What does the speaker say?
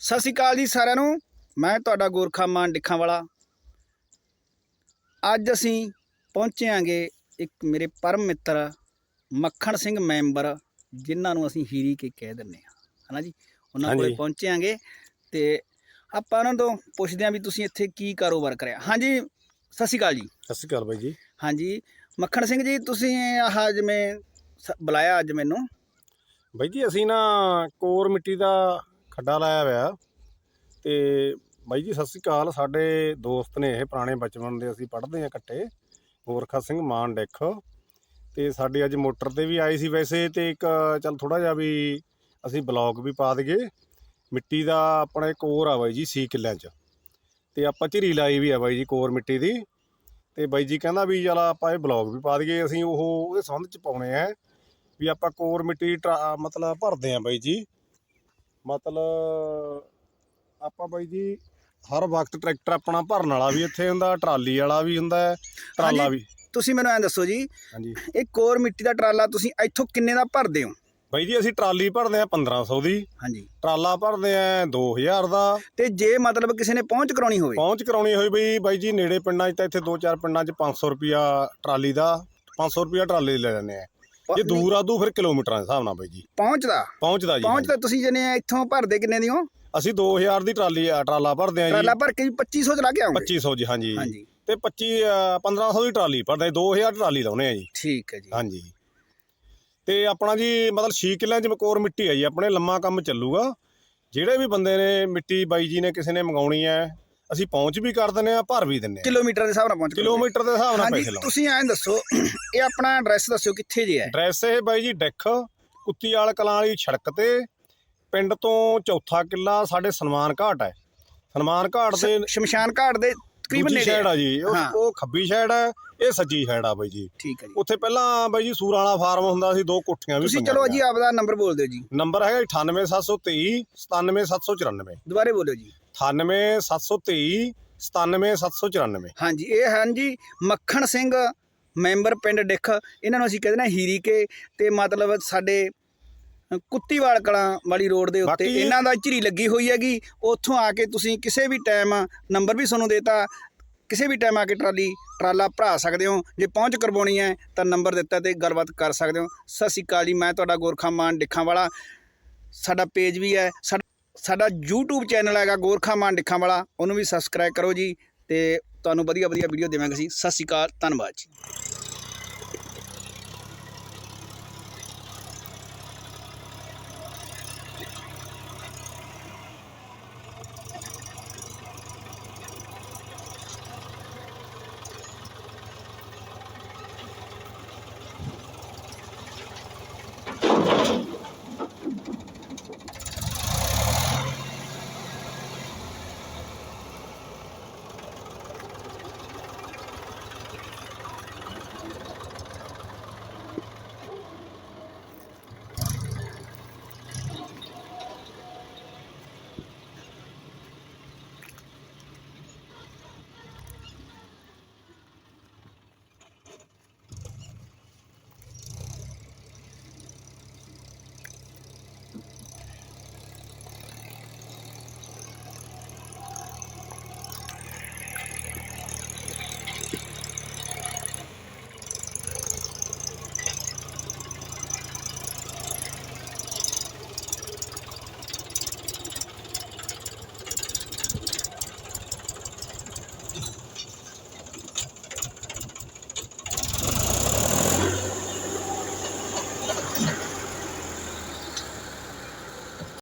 ਸਤਿ ਸ਼੍ਰੀ ਅਕਾਲ ਜੀ ਸਾਰਿਆਂ ਨੂੰ। ਮੈਂ ਤੁਹਾਡਾ ਗੋਰਖਾ ਮਾਨ ਡਿੱਖਾਂ ਵਾਲਾ ਅੱਜ ਅਸੀਂ ਪਹੁੰਚਿਆਂਗੇ ਇੱਕ ਮੇਰੇ ਪਰਮ ਮਿੱਤਰ ਮੱਖਣ ਸਿੰਘ ਮੈਂਬਰ ਜਿਨ੍ਹਾਂ ਨੂੰ ਅਸੀਂ ਹੀਰੀ ਕੇ ਕਹਿ ਦਿੰਦੇ ਹਾਂ। ਹਨਾ ਜੀ? ਉਹਨਾਂ ਕੋਲੇ ਹਾਂਜੀ। ਪਹੁੰਚਿਆਂਗੇ ਤੇ ਆਪਾਂ ਉਹਨਾਂ ਤੋਂ ਪੁੱਛਦੇ ਹਾਂ ਵੀ ਤੁਸੀਂ ਇੱਥੇ ਕੀ ਕਾਰੋਬਾਰ ਕਰਿਆ। ਹਾਂਜੀ ਸਤਿ ਸ਼੍ਰੀ ਅਕਾਲ ਜੀ। ਸਤਿ ਸ਼੍ਰੀ ਅਕਾਲ ਬਾਈ ਜੀ। ਹਾਂਜੀ ਮੱਖਣ ਸਿੰਘ ਜੀ ਤੁਸੀਂ ਆਹ ਜਿਵੇਂ ਬੁਲਾਇਆ ਅੱਜ ਮੈਨੂੰ। ਬਾਈ ਜੀ ਅਸੀਂ ਨਾ ਕੋਰ ਮਿੱਟੀ ਦਾ ਖੱਡਾ ਲਾਇਆ ਹੋਇਆ। ਤੇ ਬਾਈ ਜੀ, ਸਤਿ ਸ਼੍ਰੀ ਅਕਾਲ। ਸਾਡੇ ਦੋਸਤ ਨੇ ਇਹ ਪੁਰਾਣੇ ਬਚਪਨ ਦੇ ਅਸੀਂ ਪੜ੍ਹਦੇ ਆ ਇਕੱਠੇ। ਗੋਰਖਾ ਸਿੰਘ ਮਾਨ ਡਿੱਖ। ਤੇ ਸਾਡੇ ਅੱਜ ਮੋਟਰ ਤੇ ਵੀ ਆਏ ਸੀ ਵੈਸੇ ਤੇ ਇੱਕ ਚੱਲ ਥੋੜਾ ਜਿਹਾ ਵੀ ਅਸੀਂ ਬਲੌਗ ਵੀ ਪਾ ਦਈਏ। ਮਿੱਟੀ ਦਾ ਆਪਣਾ ਇੱਕ ਕੋਰ ਆ ਬਾਈ ਜੀ 6 ਕਿੱਲਿਆਂ 'ਚ। ਤੇ ਆਪਾਂ ਝਿਰੀ ਲਾਈ ਵੀ ਆ ਬਾਈ ਜੀ ਕੋਰ ਮਿੱਟੀ ਦੀ। ਤੇ ਬਾਈ ਜੀ ਕਹਿੰਦਾ ਵੀ ਚਲ ਆਪਾਂ ਇਹ ਬਲੌਗ ਵੀ ਪਾ ਦਈਏ, ਅਸੀਂ ਉਹ ਉਹਦੇ ਸੰਬੰਧ 'ਚ ਪਾਉਣੇ ਆ। ਵੀ ਆਪਾਂ ਕੋਰ ਮਿੱਟੀ ਟਰਾ- ਮਤਲਬ ਭਰਦੇ ਆ ਬਾਈ ਜੀ। ਮਤਲਬ ਆਪਾਂ ਬਾਈ ਜੀ ਹਰ ਵਕਤ ਟਰੈਕਟਰ ਆਪਣਾ ਭਰਨ ਵਾਲਾ ਵੀ ਇੱਥੇ ਹੁੰਦਾ ਟਰਾਲੀ ਵਾਲਾ ਵੀ ਹੁੰਦਾ ਹੈ, ਟਰਾਲਾ। ਵੀ। ਤੁਸੀਂ ਮੈਨੂੰ ਐਂ ਦੱਸੋ ਜੀ ਹਾਂਜੀ। ਇਹ ਕੋਰ ਮਿੱਟੀ ਦਾ ਟਰਾਲਾ ਤੁਸੀਂ ਇੱਥੋਂ ਕਿੰਨੇ ਦਾ ਭਰਦੇ ਹੋ? ਬਾਈ ਜੀ ਅਸੀਂ ਟਰਾਲੀ ਭਰਦੇ ਆ 1500 ਦੀ। ਹਾਂਜੀ। ਟਰਾਲਾ ਭਰਦੇ ਆ 2000 ਦਾ। ਤੇ ਜੇ ਮਤਲਬ ਕਿਸੇ ਨੇ ਪਹੁੰਚ ਕਰਾਉਣੀ ਹੋਵੇ? ਪਹੁੰਚ ਕਰਾਉਣੀ ਹੋਈ ਬਈ ਬਾਈ ਜੀ ਨੇੜੇ ਪਿੰਡਾਂ 'ਚ ਤਾਂ ਇੱਥੇ ਦੋ ਚਾਰ ਪਿੰਡਾਂ 'ਚ 500 ਰੁਪਿਆ ਟਰਾਲੀ ਦਾ 500 ਰੁਪਿਆ ਟਰਾਲੇ ਲੈ ਲੈਂਦੇ ਆ ਜੇ ਦੂਰ ਆ ਦੂ ਫਿਰ ਕਿਲੋਮੀਟਰਾਂ ਦੇ ਹਿਸਾਬ ਨਾਲ ਬਾਈ ਜੀ। ਪਹੁੰਚਦਾ? ਪਹੁੰਚਦਾ ਜੀ ਪਹੁੰਚ ਤਾਂ ਤੁਸੀਂ ਜਨੇ ਇੱਥੋਂ ਭਰਦੇ ਕਿੰਨੇ ਦੀ ਹੋ? ਅਸੀਂ 2000 ਦੀ ਟਰਾਲੀ ਆ ਟਰਾਲਾ ਭਰਦੇ ਆ ਜੀ। ਟਰਾਲਾ ਭਰ ਕੇ ਵੀ 2500 ਚਲਾ ਕੇ ਆਉਂਗੇ 2500 ਜੀ ਹਾਂਜੀ। ਹਾਂਜੀ। ਤੇ 25 ਅ, 1500 ਦੀ ਟਰਾਲੀ ਭਰਦੇ 2000 ਟਰਾਲੀ ਲਾਉਨੇ ਆ ਜੀ। ਠੀਕ ਹੈ ਜੀ। ਹਾਂਜੀ। ਤੇ ਆਪਣਾ ਜੀ ਮਤਲਬ 6 ਕਿੱਲਿਆਂ ਚ ਮਕੌਰ ਮਿੱਟੀ ਹੈ ਜੀ ਆਪਣੇ ਲੰਮਾ ਕੰਮ ਚੱਲੂਗਾ। ਜਿਹੜੇ ਵੀ ਬੰਦੇ ਨੇ ਮਿੱਟੀ ਬਾਈ ਜੀ ਨੇ ਕਿਸੇ ਨੇ ਮੰਗਾਉਣੀ ਹੈ ਅਸੀਂ ਪਹੁੰਚ ਵੀ ਕਰ ਦਿੰਨੇ ਆ ਭਰ ਵੀ ਦਿੰਨੇ ਆ ਕਿਲੋਮੀਟਰ ਦੇ ਹਿਸਾਬ ਨਾਲ ਪਹੁੰਚ। ਕਿਲੋਮੀਟਰ ਦੇ ਹਿਸਾਬ ਨਾਲ ਹਾਂਜੀ ਪੈਸੇ ਲਾਉਂਦੇ ਤੁਸੀਂ ਐਂ ਦੱਸੋ ਇਹ ਆਪਣਾ ਐਡਰੈਸ ਦੱਸਿਓ ਕਿੱਥੇ ਜੇ ਹੈ। ਐਡਰੈਸ ਇਹ ਬਾਈ ਜੀ ਡਿੱਖ ਕੁੱਤੀਵਾਲ ਕਲਾਂ ਵਾਲੀ ਸੜਕ ਤੇ ਪਿੰਡ ਤੋਂ ਚੌਥਾ ਕਿੱਲਾ ਸਾਡੇ ਸਨਮਾਨ ਘਾਟ ਹੈ। ਸਨਮਾਨ ਘਾਟ ਦੇ ਸ਼ਮਸ਼ਾਨ ਘਾਟ ਦੇ ਤਕਰੀਬਨ ਦੂਜੀ ਨੇੜੇ ਸਾਈਡ। ਆ ਜੀ ਉਹ ਹਾਂ। ਉਹ ਖੱਬੀ ਸਾਈਡ ਹੈ ਇਹ ਸੱਜੀ ਸਾਈਡ ਆ ਬਾਈ ਜੀ। ਠੀਕ ਹੈ ਜੀ। ਉੱਥੇ ਪਹਿਲਾਂ ਬਾਈ ਜੀ ਸੂਰਾਂ ਵਾਲਾ ਫਾਰਮ ਹੁੰਦਾ ਸੀ ਦੋ ਕੋਠੀਆਂ ਵੀ ਤੁਸੀਂ ਪਈਆਂ ਚਲੋ ਹੋਈਆਂ। ਜੀ ਆਪਦਾ ਨੰਬਰ ਬੋਲ ਦਿਓ ਜੀ। ਨੰਬਰ ਹੈਗਾ 98723 97794 ਦੁਬਾਰੇ ਬੋਲਿਓ ਜੀ। 98723 97794 ਹਾਂਜੀ ਇਹ ਹਨ ਜੀ ਮੱਖਣ ਸਿੰਘ ਮੈਂਬਰ ਪਿੰਡ ਡਿੱਖ। ਇਹਨਾਂ ਨੂੰ ਅਸੀਂ ਕਹਿੰਦੇ ਨਾ ਹੀਰੀ ਕੇ ਤੇ ਮਤਲਬ ਸਾਡੇ ਕੁੱਤੀਵਾਲ ਕਲਾਂ ਵਾਲੀ ਰੋਡ ਦੇ ਉੱਤੇ ਬਾਕੀ- ਇਹਨਾਂ ਦਾ ਝਿਰੀ ਲੱਗੀ ਹੋਈ ਹੈਗੀ। ਉੱਥੋਂ ਆ ਕੇ ਤੁਸੀਂ ਕਿਸੇ ਵੀ ਟਾਈਮ ਨੰਬਰ ਵੀ ਤੁਹਾਨੂੰ ਦੇਤਾ ਕਿਸੇ ਵੀ ਟਾਈਮ ਆ ਕੇ ਟਰਾਲੀ ਟਰਾਲਾ ਭਰਾ ਸਕਦੇ ਹੋ। ਜੇ ਪਹੁੰਚ ਕਰਵਾਉਣੀ ਹੈ ਤਾਂ ਨੰਬਰ ਦਿੱਤਾ ਤੇ ਗੱਲਬਾਤ ਕਰ ਸਕਦੇ ਹੋ। ਸਤਿ ਸ਼੍ਰੀ ਅਕਾਲ ਜੀ ਮੈਂ ਤੁਹਾਡਾ ਗੋਰਖਾ ਮਾਨ ਡਿੱਖਾਂ ਵਾਲਾ ਸਾਡਾ ਪੇਜ ਵੀ ਹੈ ਸਾਡਾ ਸਾਡਾ YouTube ਚੈਨਲ ਹੈਗਾ ਗੋਰਖਾ ਮਾਨ ਡਿੱਖਾਂ ਵਾਲਾ ਉਹਨੂੰ ਵੀ ਸਬਸਕ੍ਰਾਈਬ ਕਰੋ ਜੀ ਤੇ ਤੁਹਾਨੂੰ ਵਧੀਆ ਵਧੀਆ ਵੀਡੀਓ ਦੇਵਾਂਗੇ ਅਸੀਂ। ਸਤਿ ਸ਼੍ਰੀ ਅਕਾਲ ਧੰਨਵਾਦ ਜੀ।